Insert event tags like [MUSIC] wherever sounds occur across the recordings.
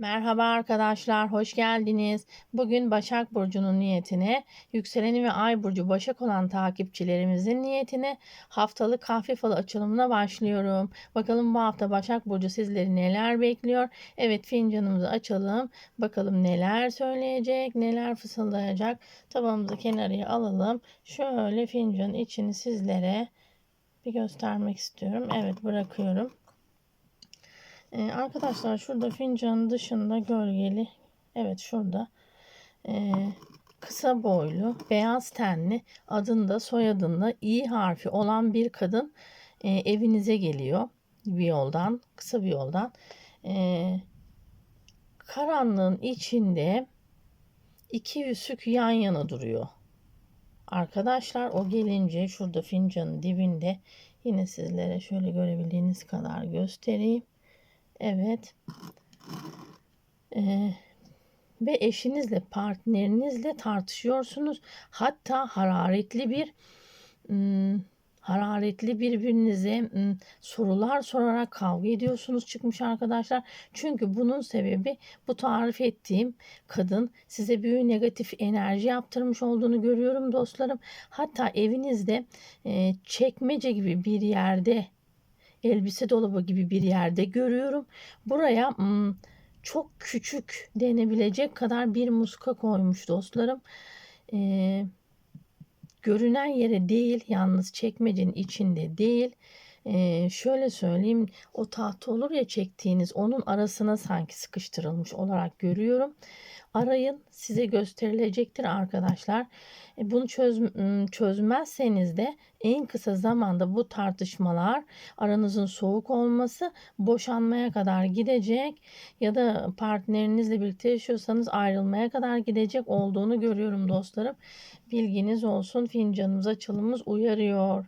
Merhaba arkadaşlar, hoş geldiniz. Bugün Başak Burcu'nun niyetine, yükseleni ve ay burcu Başak olan takipçilerimizin niyetine haftalık kahve falı açılımına başlıyorum. Bakalım bu hafta Başak Burcu sizleri neler bekliyor? Evet fincanımızı açalım. Bakalım neler söyleyecek, neler fısıldayacak. Tabağımızı kenarıya alalım. Şöyle fincanın içini sizlere bir göstermek istiyorum. Evet bırakıyorum. Ee, arkadaşlar şurada fincanın dışında gölgeli. Evet şurada. Ee, kısa boylu, beyaz tenli, adında soyadında i harfi olan bir kadın e, evinize geliyor bir yoldan, kısa bir yoldan. Ee, karanlığın içinde iki yüzük yan yana duruyor. Arkadaşlar o gelince şurada fincanın dibinde yine sizlere şöyle görebildiğiniz kadar göstereyim. Evet. Ee, ve eşinizle, partnerinizle tartışıyorsunuz. Hatta hararetli bir ım, hararetli birbirinize ım, sorular sorarak kavga ediyorsunuz çıkmış arkadaşlar. Çünkü bunun sebebi bu tarif ettiğim kadın size bir negatif enerji yaptırmış olduğunu görüyorum dostlarım. Hatta evinizde e, çekmece gibi bir yerde elbise dolabı gibi bir yerde görüyorum. Buraya hmm, çok küçük denebilecek kadar bir muska koymuş dostlarım. Ee, görünen yere değil yalnız çekmecenin içinde değil. Ee, şöyle söyleyeyim o tahta olur ya çektiğiniz onun arasına sanki sıkıştırılmış olarak görüyorum. Arayın size gösterilecektir arkadaşlar. E, bunu çöz, çözmezseniz de en kısa zamanda bu tartışmalar aranızın soğuk olması boşanmaya kadar gidecek ya da partnerinizle birlikte yaşıyorsanız ayrılmaya kadar gidecek olduğunu görüyorum dostlarım. Bilginiz olsun fincanımız açılımız uyarıyor.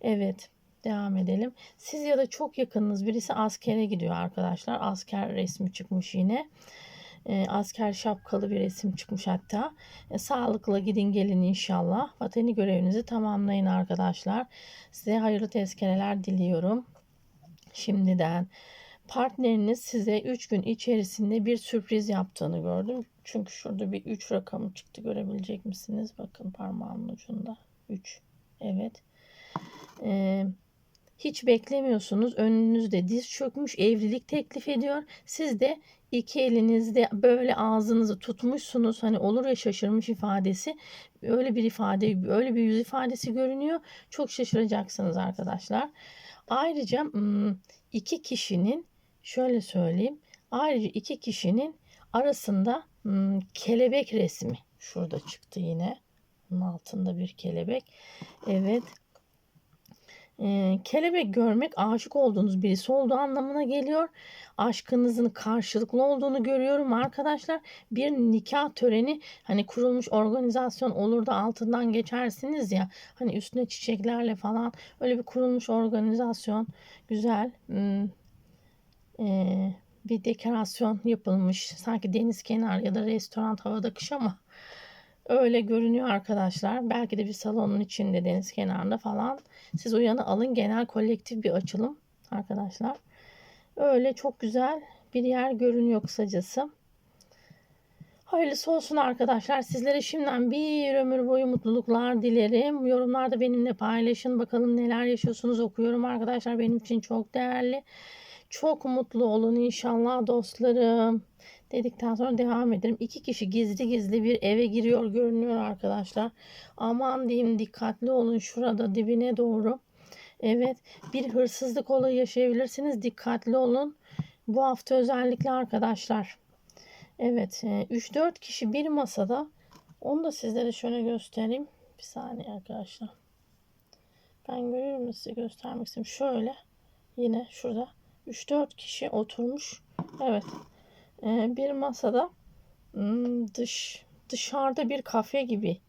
Evet. Devam edelim. Siz ya da çok yakınınız birisi askere gidiyor arkadaşlar. Asker resmi çıkmış yine. E, asker şapkalı bir resim çıkmış hatta. E, sağlıkla gidin gelin inşallah. Vatani görevinizi tamamlayın arkadaşlar. Size hayırlı tezkereler diliyorum. Şimdiden partneriniz size 3 gün içerisinde bir sürpriz yaptığını gördüm. Çünkü şurada bir 3 rakamı çıktı görebilecek misiniz? Bakın parmağımın ucunda 3. Evet. Ee, hiç beklemiyorsunuz. Önünüzde diz çökmüş evlilik teklif ediyor. Siz de iki elinizde böyle ağzınızı tutmuşsunuz. Hani olur ya şaşırmış ifadesi. Öyle bir ifade, öyle bir yüz ifadesi görünüyor. Çok şaşıracaksınız arkadaşlar. Ayrıca iki kişinin şöyle söyleyeyim. Ayrıca iki kişinin arasında kelebek resmi şurada çıktı yine. Bunun altında bir kelebek. Evet e, kelebek görmek aşık olduğunuz birisi olduğu anlamına geliyor. Aşkınızın karşılıklı olduğunu görüyorum arkadaşlar. Bir nikah töreni hani kurulmuş organizasyon olur da altından geçersiniz ya. Hani üstüne çiçeklerle falan öyle bir kurulmuş organizasyon güzel. E, bir dekorasyon yapılmış. Sanki deniz kenarı ya da restoran havada kış ama Öyle görünüyor arkadaşlar. Belki de bir salonun içinde deniz kenarında falan. Siz uyanı alın. Genel kolektif bir açılım arkadaşlar. Öyle çok güzel bir yer görünüyor kısacası. Hayırlısı olsun arkadaşlar. Sizlere şimdiden bir ömür boyu mutluluklar dilerim. Yorumlarda benimle paylaşın. Bakalım neler yaşıyorsunuz okuyorum arkadaşlar. Benim için çok değerli. Çok mutlu olun inşallah dostlarım dedikten sonra devam ederim. İki kişi gizli gizli bir eve giriyor görünüyor arkadaşlar. Aman diyeyim dikkatli olun şurada dibine doğru. Evet bir hırsızlık olayı yaşayabilirsiniz. Dikkatli olun. Bu hafta özellikle arkadaşlar. Evet 3-4 e, kişi bir masada. Onu da sizlere şöyle göstereyim. Bir saniye arkadaşlar. Ben görüyorum size göstermek istiyorum. Şöyle yine şurada 3-4 kişi oturmuş. Evet bir masada hmm, dış dışarıda bir kafe gibi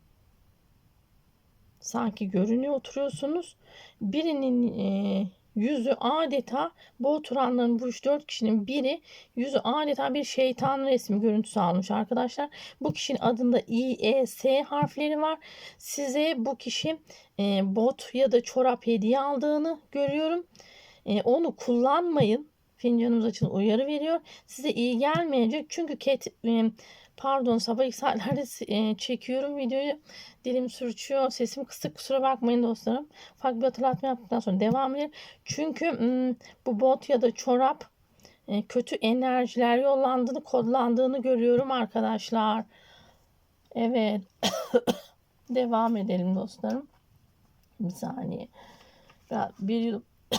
sanki görünüyor oturuyorsunuz. Birinin e, yüzü adeta bu oturanların bu 3-4 kişinin biri yüzü adeta bir şeytan resmi görüntüsü almış arkadaşlar. Bu kişinin adında I, E, S harfleri var. Size bu kişi e, bot ya da çorap hediye aldığını görüyorum. E, onu kullanmayın fincanımız açıldı uyarı veriyor. Size iyi gelmeyecek çünkü ket, e, pardon sabah ilk saatlerde e, çekiyorum videoyu. Dilim sürçüyor. Sesim kısık kusura bakmayın dostlarım. Farklı bir hatırlatma yaptıktan sonra devam edelim. Çünkü bu bot ya da çorap e, kötü enerjiler yollandığını, kodlandığını görüyorum arkadaşlar. Evet. [COUGHS] devam edelim dostlarım. Bir saniye. Ben bir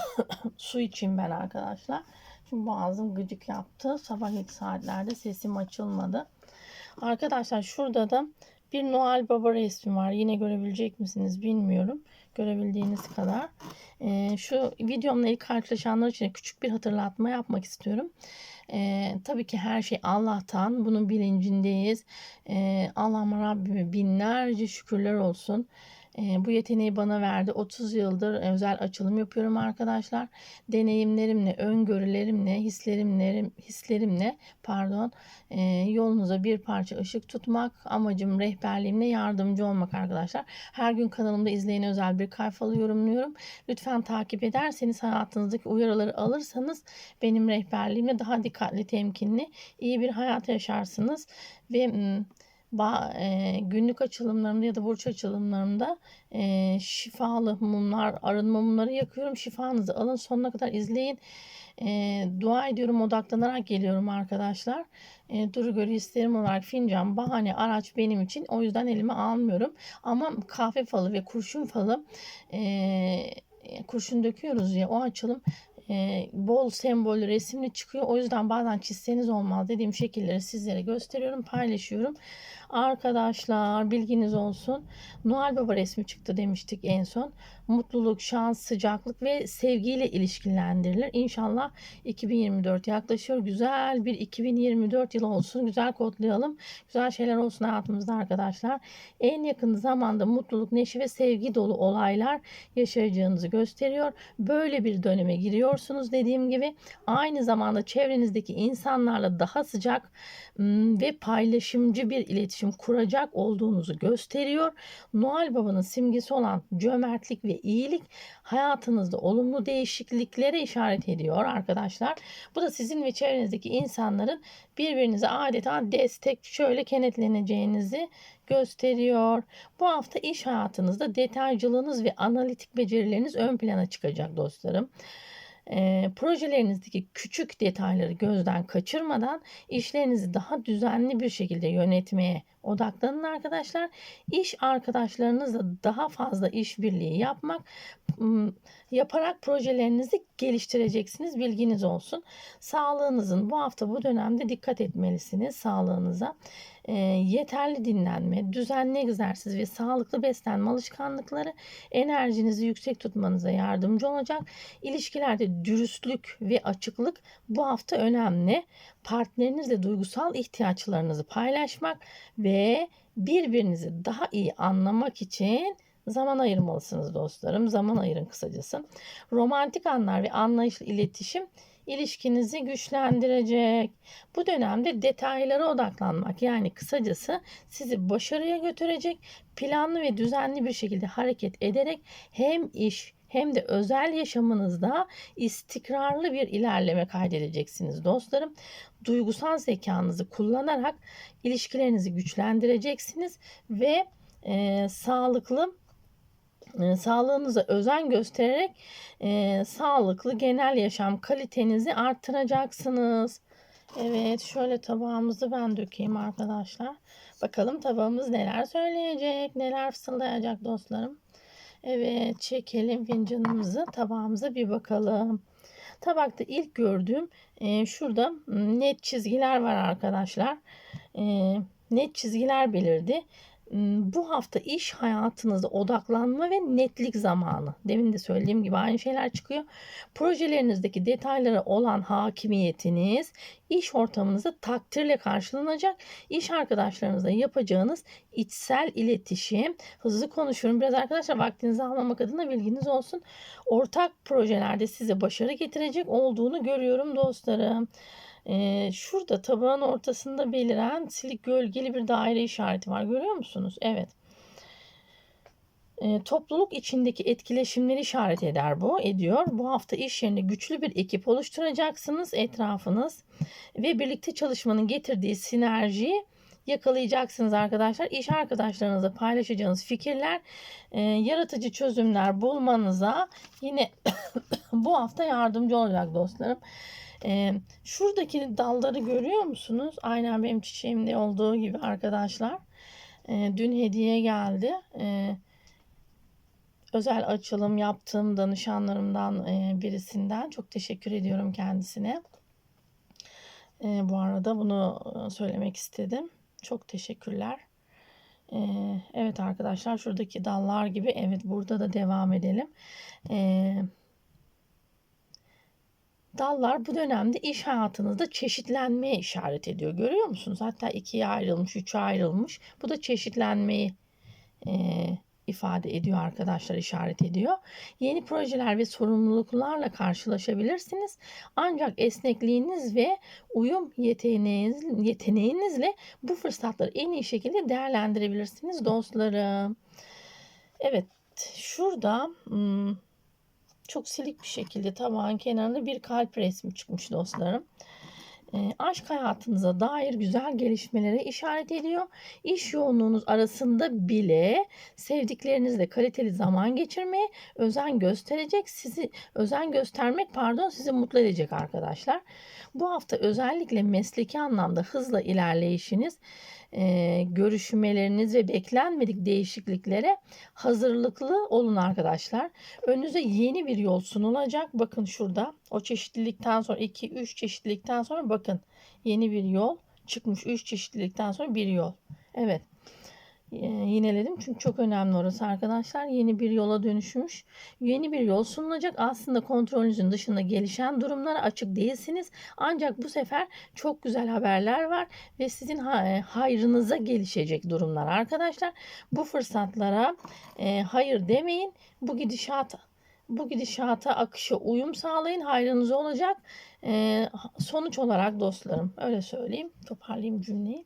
[COUGHS] su içeyim ben arkadaşlar. Boğazım gıcık yaptı. Sabah ilk saatlerde sesim açılmadı. Arkadaşlar şurada da bir Noel Baba resmi var. Yine görebilecek misiniz bilmiyorum. Görebildiğiniz kadar. Ee, şu videomla ilk karşılaşanlar için küçük bir hatırlatma yapmak istiyorum. Ee, tabii ki her şey Allah'tan. Bunun bilincindeyiz. Ee, Allah'ıma Rabbime binlerce şükürler olsun. Bu yeteneği bana verdi. 30 yıldır özel açılım yapıyorum arkadaşlar. Deneyimlerimle, öngörülerimle, hislerimle, hislerimle pardon, yolunuza bir parça ışık tutmak. Amacım rehberliğimle yardımcı olmak arkadaşlar. Her gün kanalımda izleyene özel bir sayfalı yorumluyorum. Lütfen takip ederseniz hayatınızdaki uyarıları alırsanız benim rehberliğimle daha dikkatli, temkinli, iyi bir hayat yaşarsınız ve günlük açılımlarımda ya da burç açılımlarımda şifalı mumlar, arınma mumları yakıyorum. Şifanızı alın sonuna kadar izleyin. E, dua ediyorum, odaklanarak geliyorum arkadaşlar. Duru görü isterim olarak fincan, bahane, araç benim için. O yüzden elime almıyorum. Ama kahve falı ve kurşun falı kurşun döküyoruz ya o açılım e, bol sembol resimli çıkıyor. O yüzden bazen çizseniz olmaz dediğim şekilleri sizlere gösteriyorum, paylaşıyorum. Arkadaşlar bilginiz olsun. Noel Baba resmi çıktı demiştik en son. Mutluluk, şans, sıcaklık ve sevgiyle ilişkilendirilir. İnşallah 2024 yaklaşıyor. Güzel bir 2024 yılı olsun. Güzel kodlayalım. Güzel şeyler olsun hayatımızda arkadaşlar. En yakın zamanda mutluluk, neşe ve sevgi dolu olaylar yaşayacağınızı gösteriyor. Böyle bir döneme giriyorsunuz dediğim gibi. Aynı zamanda çevrenizdeki insanlarla daha sıcak ve paylaşımcı bir iletişim kuracak olduğunuzu gösteriyor. Noel Baba'nın simgesi olan cömertlik ve iyilik hayatınızda olumlu değişikliklere işaret ediyor arkadaşlar. Bu da sizin ve çevrenizdeki insanların birbirinize adeta destek şöyle kenetleneceğinizi gösteriyor. Bu hafta iş hayatınızda detaycılığınız ve analitik becerileriniz ön plana çıkacak dostlarım e, projelerinizdeki küçük detayları gözden kaçırmadan işlerinizi daha düzenli bir şekilde yönetmeye odaklanın arkadaşlar. İş arkadaşlarınızla daha fazla işbirliği yapmak yaparak projelerinizi geliştireceksiniz. Bilginiz olsun. Sağlığınızın bu hafta bu dönemde dikkat etmelisiniz sağlığınıza. E, yeterli dinlenme, düzenli egzersiz ve sağlıklı beslenme alışkanlıkları enerjinizi yüksek tutmanıza yardımcı olacak. İlişkilerde dürüstlük ve açıklık bu hafta önemli. Partnerinizle duygusal ihtiyaçlarınızı paylaşmak ve birbirinizi daha iyi anlamak için zaman ayırmalısınız dostlarım. Zaman ayırın kısacası. Romantik anlar ve anlayışlı iletişim ilişkinizi güçlendirecek. Bu dönemde detaylara odaklanmak yani kısacası sizi başarıya götürecek planlı ve düzenli bir şekilde hareket ederek hem iş hem de özel yaşamınızda istikrarlı bir ilerleme kaydedeceksiniz dostlarım. Duygusal zekanızı kullanarak ilişkilerinizi güçlendireceksiniz ve e, sağlıklı e, sağlığınıza özen göstererek e, sağlıklı genel yaşam kalitenizi arttıracaksınız. Evet şöyle tabağımızı ben dökeyim arkadaşlar. Bakalım tabağımız neler söyleyecek, neler fısıldayacak dostlarım. Evet çekelim fincanımızı tabağımıza bir bakalım. Tabakta ilk gördüğüm e, şurada net çizgiler var arkadaşlar. E, net çizgiler belirdi bu hafta iş hayatınızda odaklanma ve netlik zamanı. Demin de söylediğim gibi aynı şeyler çıkıyor. Projelerinizdeki detaylara olan hakimiyetiniz iş ortamınızda takdirle karşılanacak. İş arkadaşlarınızla yapacağınız içsel iletişim. Hızlı konuşuyorum biraz arkadaşlar vaktinizi almamak adına bilginiz olsun. Ortak projelerde size başarı getirecek olduğunu görüyorum dostlarım. Ee, şurada tabağın ortasında beliren silik gölgeli bir daire işareti var. Görüyor musunuz? Evet. Topluluk içindeki etkileşimleri işaret eder bu, ediyor. Bu hafta iş yerinde güçlü bir ekip oluşturacaksınız etrafınız ve birlikte çalışmanın getirdiği sinerjiyi yakalayacaksınız arkadaşlar. İş arkadaşlarınızla paylaşacağınız fikirler, yaratıcı çözümler bulmanıza yine [COUGHS] bu hafta yardımcı olacak dostlarım. E, şuradaki dalları görüyor musunuz? Aynen benim çiçeğimde olduğu gibi arkadaşlar. E, dün hediye geldi. E, özel açılım yaptığım danışanlarımdan e, birisinden çok teşekkür ediyorum kendisine. E, bu arada bunu e, söylemek istedim. Çok teşekkürler. Ee, evet arkadaşlar şuradaki dallar gibi evet burada da devam edelim. Ee, dallar bu dönemde iş hayatınızda çeşitlenmeye işaret ediyor. Görüyor musunuz? Hatta ikiye ayrılmış, üçe ayrılmış. Bu da çeşitlenmeyi e, ifade ediyor arkadaşlar, işaret ediyor. Yeni projeler ve sorumluluklarla karşılaşabilirsiniz. Ancak esnekliğiniz ve uyum yeteneğiniz, yeteneğinizle bu fırsatları en iyi şekilde değerlendirebilirsiniz dostlarım. Evet, şurada hmm, çok silik bir şekilde tabağın kenarında bir kalp resmi çıkmış dostlarım e, aşk hayatınıza dair güzel gelişmelere işaret ediyor. İş yoğunluğunuz arasında bile sevdiklerinizle kaliteli zaman geçirmeye özen gösterecek. Sizi özen göstermek pardon sizi mutlu edecek arkadaşlar. Bu hafta özellikle mesleki anlamda hızla ilerleyişiniz e, görüşmeleriniz ve beklenmedik değişikliklere hazırlıklı olun arkadaşlar. Önünüze yeni bir yol sunulacak. Bakın şurada o çeşitlilikten sonra 2-3 çeşitlilikten sonra bakın yeni bir yol çıkmış. 3 çeşitlilikten sonra bir yol. Evet yineledim. Çünkü çok önemli orası arkadaşlar. Yeni bir yola dönüşmüş. Yeni bir yol sunulacak. Aslında kontrolünüzün dışında gelişen durumlara açık değilsiniz. Ancak bu sefer çok güzel haberler var ve sizin hayrınıza gelişecek durumlar arkadaşlar. Bu fırsatlara hayır demeyin. Bu gidişat bu gidişata akışa uyum sağlayın. Hayrınız olacak. Sonuç olarak dostlarım öyle söyleyeyim. Toparlayayım cümleyi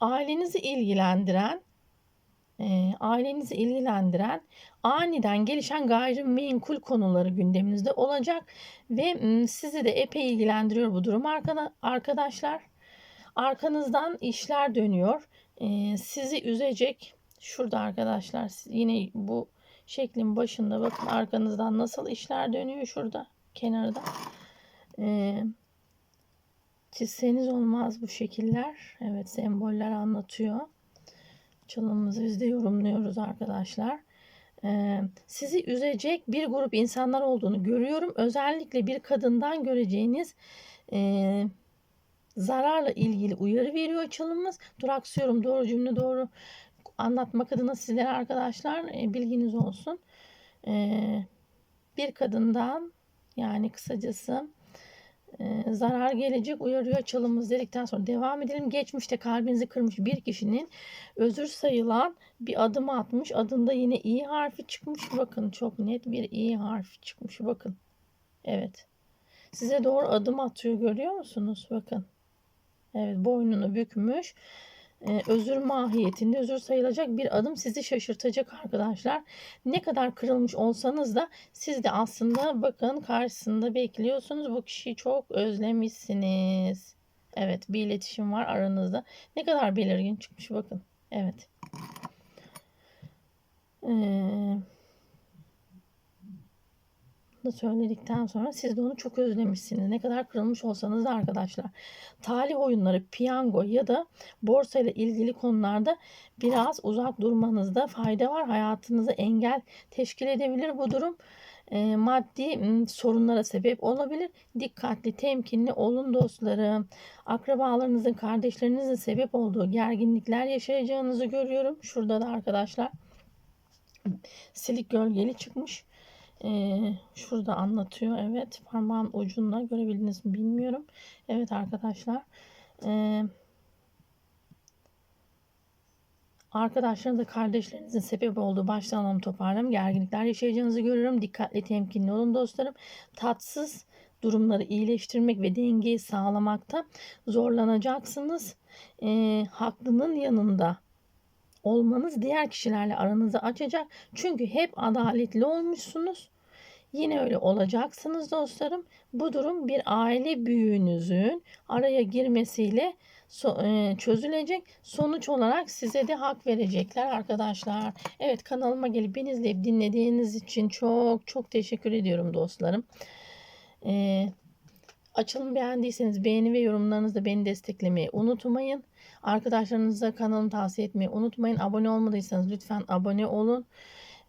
ailenizi ilgilendiren e, ailenizi ilgilendiren aniden gelişen gayrimenkul konuları gündeminizde olacak ve sizi de epey ilgilendiriyor bu durum arkadaşlar. Arkanızdan işler dönüyor. E, sizi üzecek. Şurada arkadaşlar yine bu şeklin başında bakın arkanızdan nasıl işler dönüyor şurada kenarda. Eee Çizseniz olmaz bu şekiller. Evet semboller anlatıyor. Çalımımızı biz de yorumluyoruz arkadaşlar. Ee, sizi üzecek bir grup insanlar olduğunu görüyorum. Özellikle bir kadından göreceğiniz e, zararla ilgili uyarı veriyor çalımımız. Duraksıyorum doğru cümle doğru anlatmak adına sizlere arkadaşlar e, bilginiz olsun. E, bir kadından yani kısacası e, zarar gelecek uyarıyor çalımız dedikten sonra devam edelim. Geçmişte kalbinizi kırmış bir kişinin özür sayılan bir adım atmış. Adında yine i harfi çıkmış. Bakın çok net bir i harfi çıkmış. Bakın. Evet. Size doğru adım atıyor görüyor musunuz? Bakın. Evet boynunu bükmüş özür mahiyetinde özür sayılacak bir adım sizi şaşırtacak arkadaşlar. Ne kadar kırılmış olsanız da siz de aslında bakın karşısında bekliyorsunuz. Bu kişiyi çok özlemişsiniz. Evet bir iletişim var aranızda. Ne kadar belirgin çıkmış bakın. Evet. Eee da söyledikten sonra siz de onu çok özlemişsiniz. Ne kadar kırılmış olsanız da arkadaşlar. Talih oyunları, piyango ya da borsa ile ilgili konularda biraz uzak durmanızda fayda var. Hayatınıza engel teşkil edebilir bu durum. E, maddi sorunlara sebep olabilir. Dikkatli, temkinli olun dostlarım. Akrabalarınızın, kardeşlerinizin sebep olduğu gerginlikler yaşayacağınızı görüyorum. Şurada da arkadaşlar silik gölgeli çıkmış. Ee, şurada anlatıyor. Evet parmağın ucunda görebildiniz mi bilmiyorum. Evet arkadaşlar. Ee, Arkadaşlarınız da kardeşlerinizin sebep olduğu baştan alalım toparlayalım. Gerginlikler yaşayacağınızı görüyorum. Dikkatli temkinli olun dostlarım. Tatsız durumları iyileştirmek ve dengeyi sağlamakta zorlanacaksınız. E, haklının yanında olmanız diğer kişilerle aranızı açacak. Çünkü hep adaletli olmuşsunuz. Yine öyle olacaksınız dostlarım. Bu durum bir aile büyüğünüzün araya girmesiyle e, çözülecek. Sonuç olarak size de hak verecekler arkadaşlar. Evet kanalıma gelip beni izleyip dinlediğiniz için çok çok teşekkür ediyorum dostlarım. Ee, açılımı beğendiyseniz beğeni ve yorumlarınızla beni desteklemeyi unutmayın. Arkadaşlarınıza kanalımı tavsiye etmeyi unutmayın. Abone olmadıysanız lütfen abone olun.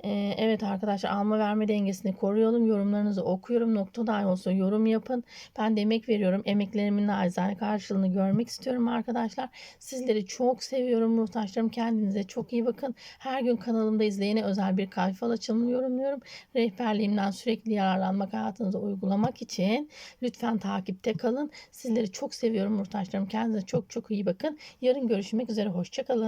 Ee, evet arkadaşlar alma verme dengesini koruyalım. Yorumlarınızı okuyorum. Nokta dahi olsa yorum yapın. Ben de emek veriyorum. Emeklerimin nacizane karşılığını görmek istiyorum arkadaşlar. Sizleri çok seviyorum muhtaçlarım. Kendinize çok iyi bakın. Her gün kanalımda izleyene özel bir kayfal açılımı yorumluyorum. Rehberliğimden sürekli yararlanmak, hayatınıza uygulamak için lütfen takipte kalın. Sizleri çok seviyorum muhtaçlarım. Kendinize çok çok iyi bakın. Yarın görüşmek üzere. Hoşçakalın.